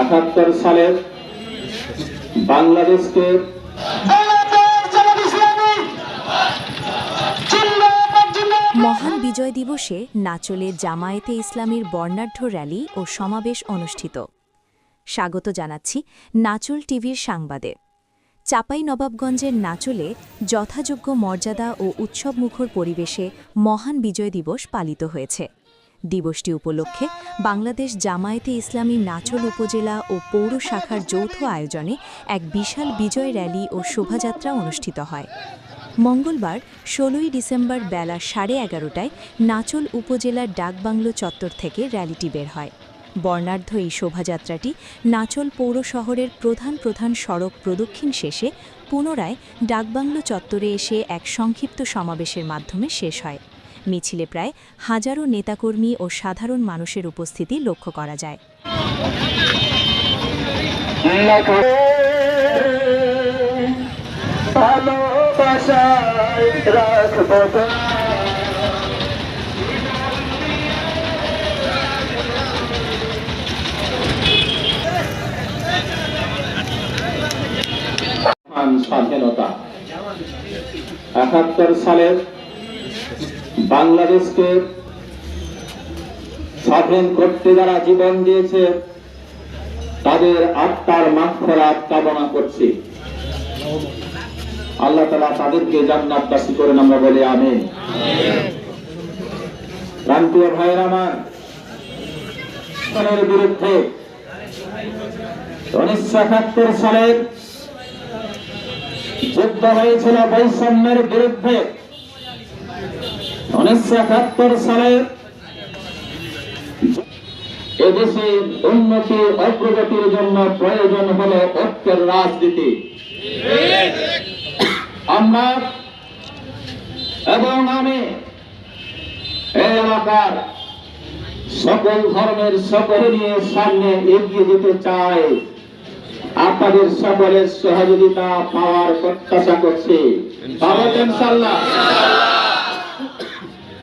একাত্তর সালের বাংলাদেশকে মহান বিজয় দিবসে নাচলে জামায়েতে ইসলামীর বর্ণাঢ্য র্যালি ও সমাবেশ অনুষ্ঠিত। স্বাগত জানাচ্ছি নাচল টিভির সাংবাদে। চাপাই নবাবগঞ্জের নাচলে যথাযোগ্য মর্যাদা ও উৎসবমুখর পরিবেশে মহান বিজয় দিবস পালিত হয়েছে। দিবসটি উপলক্ষে বাংলাদেশ জামায়াতে ইসলামী নাচল উপজেলা ও পৌর শাখার যৌথ আয়োজনে এক বিশাল বিজয় র্যালি ও শোভাযাত্রা অনুষ্ঠিত হয়। মঙ্গলবার ষোলোই ডিসেম্বর বেলা সাড়ে এগারোটায় নাচল উপজেলার ডাকবাংলো চত্বর থেকে র্যালিটি বের হয়। বর্ণাঢ্য এই শোভাযাত্রাটি নাচল পৌর শহরের প্রধান প্রধান সড়ক প্রদক্ষিণ শেষে পুনরায় ডাকবাংলো চত্বরে এসে এক সংক্ষিপ্ত সমাবেশের মাধ্যমে শেষ হয়। মিছিলে প্রায় হাজারো নেতাকর্মী ও সাধারণ মানুষের উপস্থিতি লক্ষ্য করা যায়। স্বাধীনতা একাত্তর সালের বাংলাদেশকে স্বাধীন করতে যারা জীবন দিয়েছে, তাদের আত্মার মাগফিরাত কামনা করছি। আল্লাহ তালা তাদেরকে জান্নাতবাসী করেন আমরা বলি, আমিন। প্রান্তীয় ভাইয়ের আমার বিরুদ্ধে উনিশশো একাত্তর সালের যুদ্ধ হয়েছিল বৈষম্যের বিরুদ্ধে। উনিশশো একাত্তর উন্নতি অগ্রগতির জন্য প্রয়োজন হলো ঐক্যের রাজনীতি। আমরা এবং আমি এলাকার সকল ধর্মের সকল নিয়ে সামনে এগিয়ে যেতে চাই। আপনাদের সকলের সহযোগিতা পাওয়ার প্রত্যাশা করছি। পাবো তো ইনশাল্লাহ